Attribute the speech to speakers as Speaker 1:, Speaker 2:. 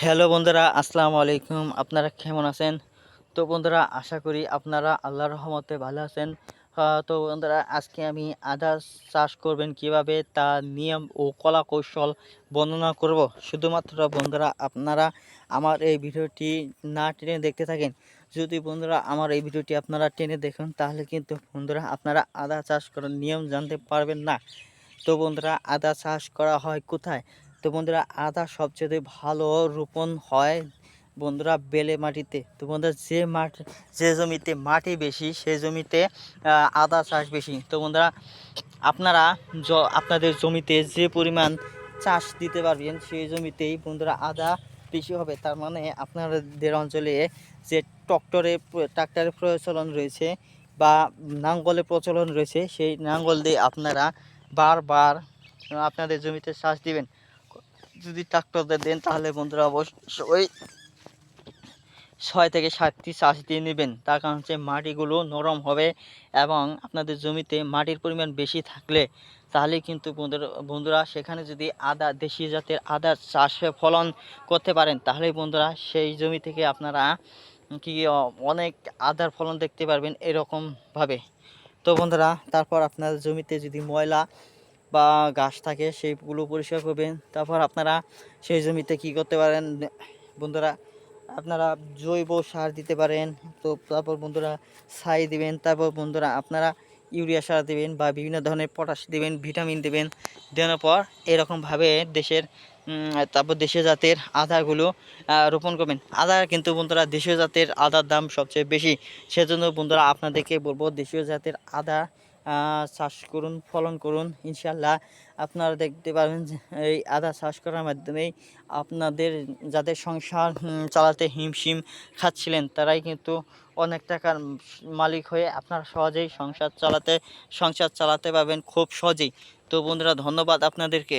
Speaker 1: Hello বন্ধুরা, আসসালামু আলাইকুম। আপনারা কেমন আছেন? তো বন্ধুরা, আশা করি আপনারা আল্লাহর রহমতে ভালো আছেন। তো বন্ধুরা, আজকে আমি আদা চাষ করবেন কীভাবে, তা নিয়ম ও কলা কৌশল বর্ণনা করব। শুধুমাত্র বন্ধুরা, আপনারা আমার এই ভিডিওটি না টেনে দেখতে থাকেন। যদি বন্ধুরা, আমার এই ভিডিওটি আপনারা টেনে দেখুন, তাহলে কিন্তু বন্ধুরা, আপনারা আদা চাষ করার নিয়ম জানতে পারবেন না। তো বন্ধুরা, আদা চাষ করা হয় কোথায়? তো বন্ধুরা, আদা সবচেয়ে ভালো রোপণ হয় বন্ধুরা বেলে মাটিতে। তো বন্ধুরা, যে মাটি যে জমিতে মাটি বেশি সেই জমিতে আদা চাষ বেশি। তো বন্ধুরা, আপনারা আপনাদের জমিতে যে পরিমাণ চাষ দিতে পারবেন, সেই জমিতেই বন্ধুরা আদা বেশি হবে। তার মানে আপনাদের অঞ্চলে যে ট্রক্টরের ট্রাক্টরের প্রচলন রয়েছে বা নাঙ্গলের প্রচলন রয়েছে, সেই নাঙ্গল দিয়ে আপনারা বারবার আপনাদের জমিতে চাষ দিবেন। যদি ট্রাক্টরদের দেন, তাহলে বন্ধুরা অবশ্যই ছয় থেকে সাতটি চাষ দিয়ে নেবেন। তার কারণ হচ্ছে মাটিগুলো নরম হবে এবং আপনাদের জমিতে মাটির পরিমাণ বেশি থাকলে তাহলে কিন্তু বন্ধুরা সেখানে যদি আদা, দেশি জাতের আদা চাষে ফলন করতে পারেন, তাহলে বন্ধুরা সেই জমি থেকে আপনারা কি, অনেক আদার ফলন দেখতে পারবেন এরকমভাবে তো বন্ধুরা, তারপর আপনার জমিতে যদি ময়লা বা ঘাস থাকে সেইগুলো পরিষ্কার করবেন। তারপর আপনারা সেই জমিতে কি করতে পারেন? বন্ধুরা, আপনারা জৈব সার দিতে পারেন। তো তারপর বন্ধুরা, ছাই দিবেন। তারপর বন্ধুরা, আপনারা ইউরিয়া সার দিবেন বা বিভিন্ন ধরনের পটাশ দিবেন, ভিটামিন দিবেন। দেওয়ার পর এরকমভাবে দেশের তারপর দেশীয় জাতের আদাগুলো রোপণ করবেন। আদা কিন্তু বন্ধুরা, দেশীয় জাতের আদার দাম সবচেয়ে বেশি। সেজন্য বন্ধুরা, আপনাদেরকে বলব, দেশীয় জাতের আদা চাষ করুন, ফলন করুন ইনশাল্লাহ আপনারা দেখতে পারেন যে এই আদা চাষ করার মাধ্যমেই আপনাদের যাদের সংসার চালাতে হিমশিম খাচ্ছিলেন, তারাই কিন্তু অনেক টাকার মালিক হয়ে আপনারা সহজেই সংসার চালাতে সংসার চালাতে পারবেন খুব সহজেই। তো বন্ধুরা, ধন্যবাদ আপনাদেরকে।